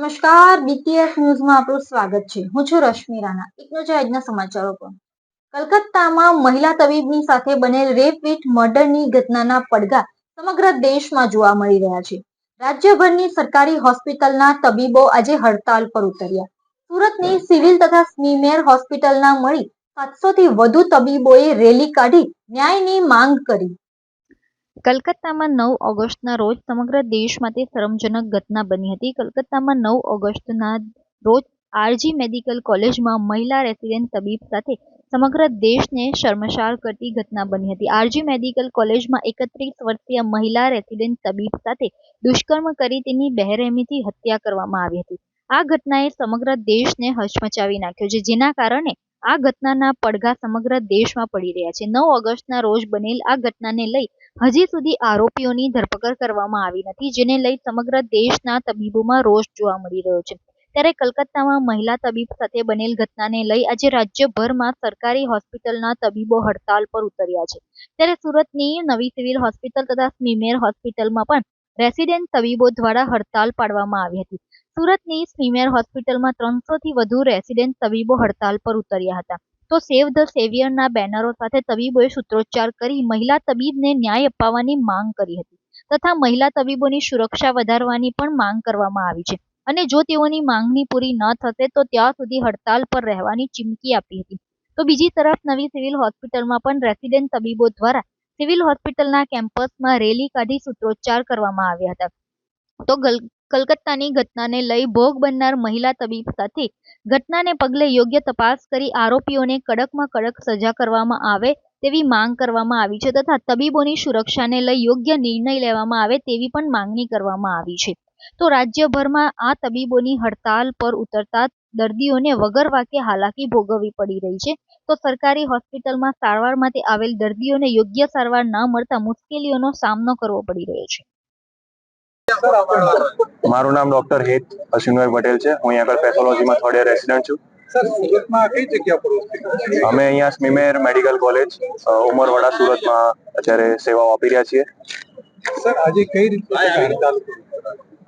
નમસ્કાર બીટીએસ ન્યૂઝમાં આપનું સ્વાગત છે. હું છું રશ્મિ રાણા. એક નજર આજના સમાચારો પર. કલકત્તામાં મહિલા તબીબની સાથે બનેલ રેપ વિથ મર્ડરની ઘટનાના પડઘા સમગ્ર દેશમાં જોવા મળી રહ્યા છે. રાજ્યભરની સરકારી હોસ્પિટલના તબીબો આજે હડતાલ પર ઉતર્યા. સુરતની સિવિલ તથા સ્મીમેર હોસ્પિટલના મળી સાતસો થી વધુ તબીબોએ રેલી કાઢી ન્યાયની માંગ કરી. કલકત્તામાં નવ ઓગસ્ટના રોજ સમગ્ર દેશ માટે શરમજનક ઘટના બની હતી. કલકત્તામાં નવ ઓગસ્ટના રોજ આરજી મેડિકલ કોલેજમાં મહિલા રેસિડેન્ટ તબીબ સાથે સમગ્ર દેશને શર્મસાર કરતી ઘટના બની હતી. આરજી મેડિકલ કોલેજમાં એકત્રીસ વર્ષીય મહિલા રેસિડેન્ટ તબીબ સાથે દુષ્કર્મ કરી તેની બહેરહેમીથી હત્યા કરવામાં આવી હતી. આ ઘટનાએ સમગ્ર દેશને હચમચાવી નાખ્યો છે, જેના કારણે આ ઘટનાના પડઘા સમગ્ર દેશમાં પડી રહ્યા છે. નવ ઓગસ્ટના રોજ બનેલ આ ઘટનાને લઈ હજી સુધી આરોપીઓની ધરપકડ કરવામાં આવી નથી, જેને લઈ સમગ્ર દેશના તબીબોમાં રોષ જોવા મળી રહ્યો છે. ત્યારે કલકત્તામાં મહિલા તબીબ સાથે બનેલ ઘટનાને લઈ આજે રાજ્યભરમાં સરકારી હોસ્પિટલના તબીબો હડતાલ પર ઉતર્યા છે. ત્યારે સુરતની નવી સિવિલ હોસ્પિટલ તથા સ્મીમેર હોસ્પિટલમાં પણ રેસિડેન્ટ તબીબો દ્વારા હડતાલ પાડવામાં આવી હતી. સુરતની સ્મીમેર હોસ્પિટલમાં ત્રણસોથી વધુ રેસિડેન્ટ તબીબો હડતાલ પર ઉતર્યા હતા. તો સેવ ધ સેવિયરના બેનરો સાથે તબીબોએ સૂત્રોચ્ચાર કરી મહિલા તબીબને ન્યાય અપાવવાની માંગ કરી હતી તથા મહિલા તબીબોની સુરક્ષા વધારવાની પણ માંગ કરવામાં આવી છે. અને જો તેઓની માંગણી પૂરી ન થશે તો ત્યાં સુધી હડતાલ પર રહેવાની ચીમકી આપી હતી. તો બીજી તરફ નવી સિવિલ હોસ્પિટલમાં પણ રેસિડેન્ટ તબીબો દ્વારા સિવિલ હોસ્પિટલના કેમ્પસમાં રેલી કાઢી સૂત્રોચ્ચાર કરવામાં આવ્યા હતા. તો કલકત્તાની ઘટનાને લઈ ભોગ બનનાર મહિલા તબીબ સાથે ઘટનાને પગલે યોગ્ય તપાસ કરી આરોપીઓને કડકમાં કડક સજા કરવામાં આવે તેવી માંગ કરવામાં આવી છે તથા તબીબોની સુરક્ષાને લઈ યોગ્ય નિર્ણય લેવામાં આવે તેવી પણ માંગણી કરવામાં આવી છે. તો રાજ્યભરમાં આ તબીબોની હડતાલ પર ઉતરતા દર્દીઓને વગર વાકે હાલાકી ભોગવવી પડી રહી છે. તો સરકારી હોસ્પિટલમાં સારવાર માટે આવેલ દર્દીઓને યોગ્ય સારવાર ન મળતા મુશ્કેલીઓનો સામનો કરવો પડી રહ્યો છે. મારું નામ ડોક્ટર હેત અશ્વિનભાઈ પટેલ છે. હું અહીંયા આગળ પેથોલોજીમાં થર્ડ યર રેસિડન્ટ છું. સર સુરતમાં કઈ જગ્યા પર હોસ્પિટલ છે? અમે અહીંયા સ્મીમેર મેડિકલ કોલેજ ઉમરવાડા સુરતમાં અત્યારે સેવાઓ આપી રહ્યા છીએ. સર આજે કઈ રીતે?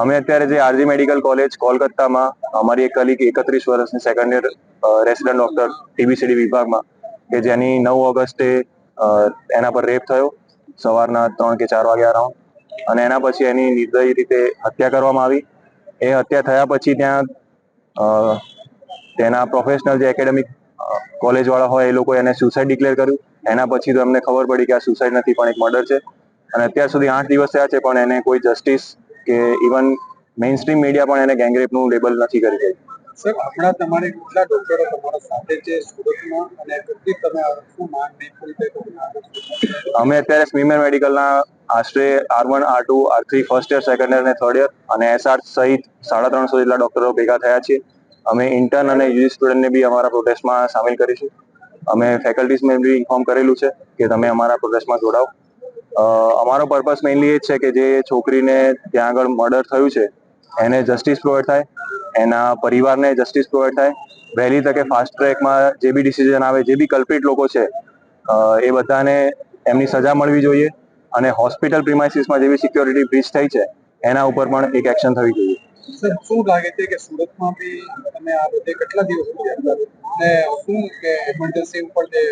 અમે અત્યારે જે આરજી મેડિકલ કોલેજ કોલકાતામાં, અમારી એક કલીગ એકત્રીસ વર્ષની second year resident doctor TBCD વિભાગમાં, કે જેની નવ ઓગસ્ટે એના પર રેપ થયો, સવારના ત્રણ કે ચાર વાગ્યા અરાઉન્ડ અને એના પછી એની નિર્દય રીતે હત્યા કરવામાં આવી. એ હત્યા થયા પછી ત્યાં તેના પ્રોફેશનલ જે એકેડેમિક કોલેજવાળા હોય એ લોકો એને સુસાઇડ ડિક્લેર કર્યું. એના પછી તો એમને ખબર પડી કે આ સુસાઇડ નથી પણ એક મર્ડર છે. અને અત્યાર સુધી આઠ દિવસ થયા છે પણ એને કોઈ જસ્ટિસ કે ઇવન મેઇન સ્ટ્રીમ મીડિયા પણ એને ગેંગરેપનું લેબલ નથી કરી રહી. સર હમણાં તમારે કેટલા ડોક્ટરો તમારા સાથે છે સુરતમાં? અને કેટલી તમે શું માંગ? અમે અત્યારે સ્મીમેર મેડિકલના આશરે R one R two R three first year second year અને થર્ડ યર અને એસઆર સહિત સાડા ત્રણસો જેટલા ડોક્ટરો ભેગા થયા છીએ. અમે ઇન્ટર્ન અને યુજી સ્ટુડન્ટને બી અમારા પ્રોટેસ્ટમાં સામેલ કરીશું. અમે ફેકલ્ટીઝને બી ઇન્ફોર્મ કરેલું છે કે તમે અમારા પ્રોટેસ્ટમાં જોડાઓ. અમારો પર્પસ મેઇનલી એ છે કે જે છોકરીને ત્યાં આગળ મર્ડર થયું છે, એને જસ્ટિસ પ્રોવાઈડ થાય, એના પરિવારને જસ્ટિસ પ્રોવાઈડ થાય. વહેલી તકે ફાસ્ટ ટ્રેકમાં જે બી ડિસિઝન આવે, જે બી કલ્પિત લોકો છે એ બધાને એમની સજા મળવી જોઈએ અને હોસ્પિટલ પ્રિમાઇસીસમાં જેવી સિક્યોરિટી બ્રીચ થઈ છે, એના ઉપર પણ એક એક્શન થવી જોઈએ. સર, શું લાગે છે કે સુરતમાં બી તમે આ બધે કેટલા દિવસ અને શું કે ઇમરજન્સી ઉપર જે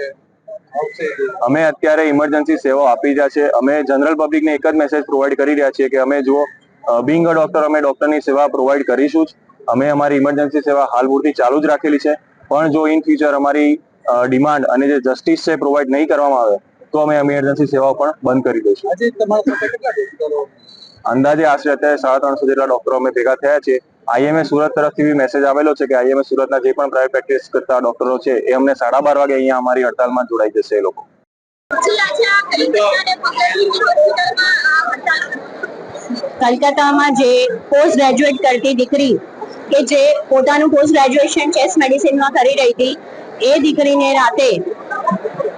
અમે અત્યારે ઇમરજન્સી સેવાઓ આપી રહ્યા છે અમે જનરલ પબ્લિકને એક જ મેસેજ પ્રોવાઈડ કરી રહ્યા છીએ કે અમે જુઓ બિંગ અ ડોક્ટર અમે ડોક્ટરની સેવા પ્રોવાઈડ કરીશું જ. અમે અમારી ઇમરજન્સી સેવા હાલ પૂરતી ચાલુ જ રાખેલી છે. પણ જો ઇન ફ્યુચર અમારી ડિમાન્ડ અને જે જસ્ટિસ છે પ્રોવાઈડ નહીં કરવામાં આવે તો અમે ઇમરજન્સી સેવાઓ પણ બંધ કરી દઈશું. અંદાજે આશરે અત્યારે સાડા ત્રણસો જેટલા ડોક્ટરો અમે ભેગા થયા છે આઈએમએ સુરત તરફથી બી મેસેજ આવેલો છે કે આઈએમએ સુરતના જે પણ પ્રાઇવેટ પ્રેક્ટિસ કરતા ડોક્ટરો છે, એ અમને સાડા બાર વાગે અહીંયા અમારી હડતાલમાં જોડાઈ જશે એ લોકો. કલકત્તામાં જે પોસ્ટ ગ્રેજ્યુએટ કરતી દીકરી કે જે પોતાનું પોસ્ટ ગ્રેજ્યુએશન ચેસ મેડિસિનમાં કરી રહી હતી, એ દીકરીને રાતે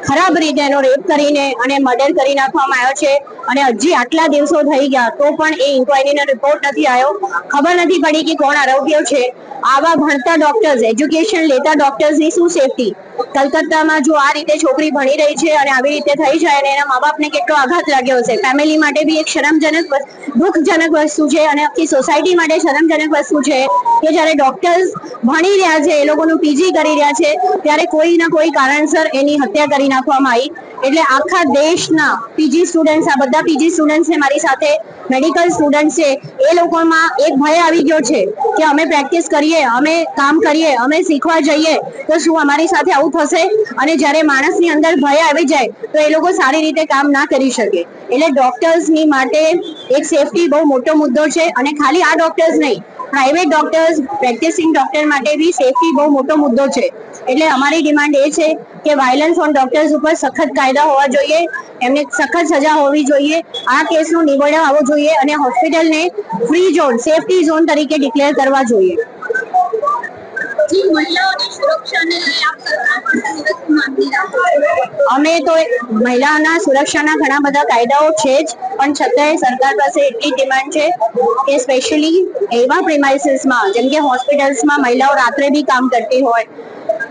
ખરાબ રીતે એનો રેપ કરીને અને મર્ડર કરી નાખવામાં આવ્યો છે. અને હજી આટલા દિવસો થઈ ગયા, તો પણ એ ઇન્ક્વાયરીનો રિપોર્ટ નથી આવ્યો. ખબર નથી પડી કે કોણ આરોગ્ય છે. આવા ભણતા ડોક્ટર્સ એજ્યુકેશન લેતા ડોક્ટર્સની શું સેફટી કલકત્તામાં જો આ રીતે છોકરી ભણી રહી છે અને આવી રીતે થઈ જાય અને એના મા બાપને કેટલો આઘાત લાગ્યો હશે? ફેમિલી માટે બી એક શરમજનક દુઃખજનક વસ્તુ છે અને આખી સોસાયટી માટે શરમજનક વસ્તુ છે કે જ્યારે ડોક્ટર્સ ભણી રહ્યા છે, એ લોકોનું પીજી કરી રહ્યા છે, ત્યારે કોઈ ના કોઈ કારણસર એની હત્યા કરી નાખવામાં આવી. એટલે આખા દેશના પીજી સ્ટુડન્ટ્સ આ બધા પીજી સ્ટુડન્ટ છે, મારી સાથે મેડિકલ સ્ટુડન્ટ છે, એ લોકોમાં એક ભય આવી ગયો છે કે અમે પ્રેક્ટિસ કરીએ, અમે કામ કરીએ, અમે શીખવા જઈએ, તો શું અમારી સાથે આવું થશે? અને જ્યારે માણસની અંદર ભય આવી જાય, તો એ લોકો સારી રીતે કામ ના કરી શકે. એટલે ડોક્ટર્સની માટે એક સેફટી બહુ મોટો મુદ્દો છે અને ખાલી આ ડોક્ટર્સ નહીં પ્રાઇવેટ ડોક્ટર્સ પ્રેક્ટિસિંગ ડોક્ટર માટે બી સેફટી બહુ મોટો મુદ્દો છે. એટલે અમારી ડિમાન્ડ એ છે કે વાયલન્સ ઓન ડોક્ટર્સ ઉપર સખત કાયદા હોવા જોઈએ, એમને સખત સજા હોવી જોઈએ, આ કેસનું નિવેડો આવવો જોઈએ અને હોસ્પિટલને ફ્રી ઝોન સેફટી ઝોન તરીકે ડિક્લેર કરવા જોઈએ. અમે તો મહિલાઓના સુરક્ષાના ઘણા બધા કાયદાઓ છે જ, પણ છતાંય સરકાર પાસે એટલી ડિમાન્ડ છે કે સ્પેશિયલી એવા પ્રિમાઇસીસમાં, જેમ કે હોસ્પિટલ્સમાં મહિલાઓ રાત્રે બી કામ કરતી હોય,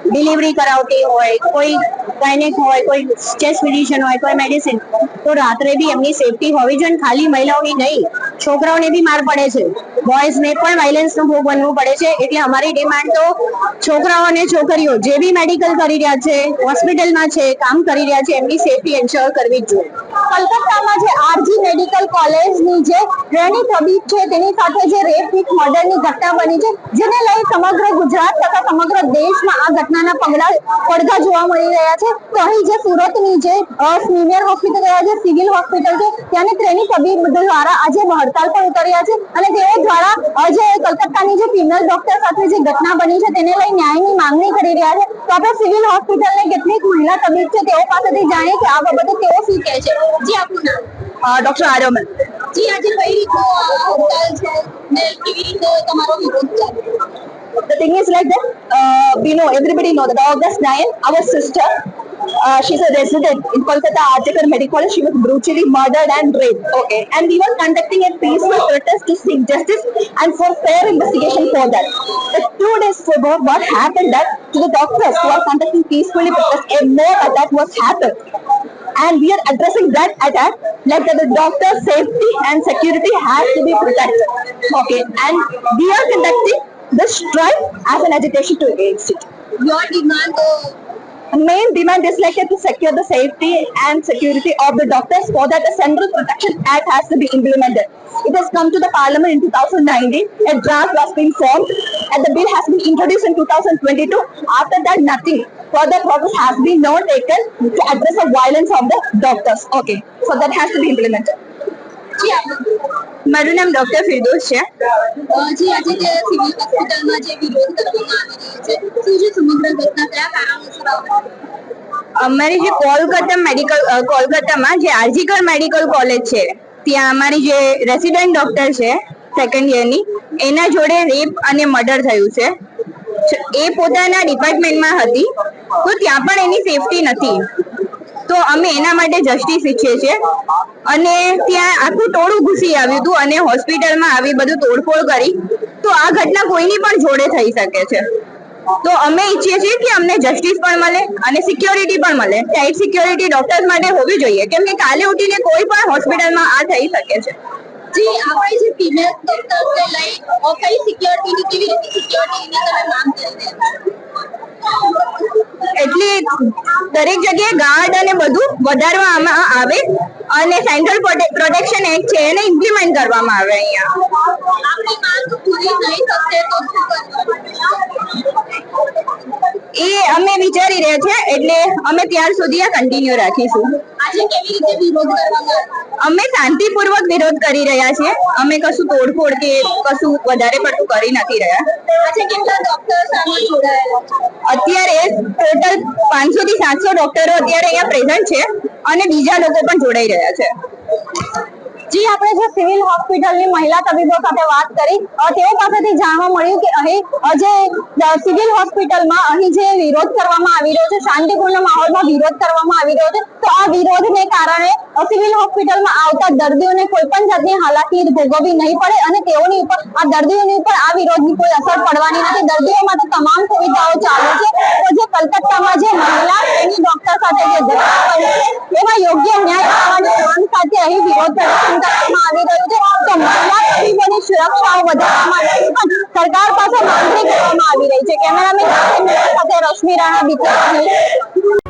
ડિલિવરી કરાવતી હોય, કોઈ ગાયનેક હોય, કોઈ ચેસ્ટ ફિઝિશિયન હોય, કોઈ મેડિસિન, તો રાત્રે બી એમની સેફટી હોવી જોઈએ ખાલી મહિલાઓની નહીં, છોકરાઓને બી માર પડે છે. બોયઝને પણ વાયલન્સનો ભોગ બનવું પડે છે. એટલે અમારી ડિમાન્ડ તો છોકરાઓ અને છોકરીઓ જે બી મેડિકલ કરી રહ્યા છે હોસ્પિટલમાં છે, કામ કરી રહ્યા છે, એમની સેફટી એન્શ્યોર કરવી જ જોઈએ. કલકત્તામાં જે RG medical hospital civil hospital છે ત્યાંની ટ્રેનિંગ તબીબ દ્વારા આજે હડતાલ પર ઉતર્યા છે અને તેઓ દ્વારા જે કલકત્તાની જે ફિમેલ ડોક્ટર સાથે જે ઘટના બની છે, તેને લઈ ન્યાયની માંગણી કરી રહ્યા છે. તો આપણે સિવિલ હોસ્પિટલની કેટલીક મહિલા તબીબ છે, તેઓ પાસેથી જાણીએ કે આ બાબતે તેઓ શું કહે છે. જી, આપનું નામ? ડોક્ટર આર્યમન જી આજે કઈ રીતનો આ હડતાલ છે ને કેવી રીતે તમારો વિરોધ ચાલે the thing is like that uh, we know everybody know that august 9 our sister uh, she's a resident in kolkata artikar medical college she was brutally murdered and raped okay and we were conducting a peaceful protest to seek justice and for fair investigation for that but two days ago what happened that to the doctors who are conducting peacefully protest a more attack was happened and we are addressing that attack like the doctor safety and security has to be protected. Okay, and we are conducting this strike as an agitation to against it. Your demand the main demand is like to secure the safety and security of the doctors for that the Central Protection Act has to be implemented. It has come to the parliament in 2019. A draft was being formed and the bill has been introduced in 2022. After that, nothing. Further progress has been not taken to address the violence of the doctors. Okay, so that has to be implemented. મારું નામ doctor Firdous છે. જી આજે જે civil હોસ્પિટલમાં જે વિરોધ કરવામાં આવી રહ્યો છે શું છે સમગ્ર ઘટના કયા કારણોસર અમારી જે કોલકાતા મેડિકલ કોલકાતામાં જે આરજીકર મેડિકલ કોલેજ છે ત્યાં અમારી જે રેસિડેન્ટ ડોક્ટર છે સેકન્ડ યરની એના જોડે રેપ અને મર્ડર થયું છે. એ પોતાના ડિપાર્ટમેન્ટમાં હતી. તો ત્યાં પણ એની સેફટી નથી. તો અમે એના માટે જસ્ટિસ ઈચ્છીએ છીએ. અને ત્યાં આખું ટોળું ઘૂસી આવ્યું હતું અને હોસ્પિટલમાં આવી બધું તોડફોડ કરી. તો આ ઘટના કોઈની પણ જોડે થઈ શકે છે. તો અમે ઈચ્છીએ છીએ કે અમને જસ્ટિસ પણ મળે અને સિક્યોરિટી પણ મળે. ટાઈટ સિક્યોરિટી ડોક્ટર્સ માટે હોવી જોઈએ. કેમ કે કાલે ઉઠીને કોઈ પણ હોસ્પિટલમાં આ થઈ શકે છે. જી આપણે જે ફિમેલ ડોક્ટર્સને લઈ કઈ સિક્યોરિટીની કેવી રીતે સિક્યોરિટીની તમે માંગ કરી રહ્યા એટલે દરેક જગ્યાએ ગાર્ડ અને બધું વધારવામાં આવે અને સેન્ટ્રલ પ્રોટેક્શન એક્ટ છે એને ઇમ્પ્લિમેન્ટ કરવામાં આવે અહીંયા એ અમે વિચારી રહ્યા છે એટલે અમે ત્યાર સુધી આ કન્ટિન્યુ રાખીશું આજે કેવી રીતે વિરોધ કરવામાં? અમે શાંતિપૂર્વક વિરોધ કરી રહ્યા છીએ. અમે કશું તોડફોડ કે કશું વધારે પડતું કરી નથી રહ્યા. અત્યારે ટોટલ પાંચસો થી સાતસો ડોક્ટરો અત્યારે અહીંયા પ્રેઝન્ટ છે અને બીજા લોકો પણ જોડાઈ રહ્યા છે. જી, આપણે જે સિવિલ હોસ્પિટલની મહિલા તબીબો સાથે વાત કરી તેઓ પાસેથી જાણવા મળ્યું કે અહીં જે સિવિલ હોસ્પિટલમાં અહીં જે વિરોધ કરવામાં આવી રહ્યો છે, શાંતિપૂર્ણ માહોલમાં વિરોધ કરવામાં આવી રહ્યો છે, તો આ વિરોધને કારણે સિવિલ હોસ્પિટલમાં આવતા દર્દીઓને કોઈ પણ જાતની હાલાકી ભોગવવી નહીં પડે અને તેઓની ઉપર, આ દર્દીઓની ઉપર આ વિરોધની કોઈ અસર પડવાની નથી. દર્દીઓ માટે તમામ સુવિધાઓ ચાલુ છે. તો જે કલકત્તામાં જે મહિલા એની ડોક્ટર સાથે જે ઘટના બની છે, એમાં યોગ્ય ન્યાય આપવાની માંગ સાથે અહીં વિરોધ પ્રદર્શન સુરક્ષાઓ વધારવા માટે સરકાર પાસે માંગણી કરવામાં આવી રહી છે. કેમેરામેન રશ્મિ રાણા બીજા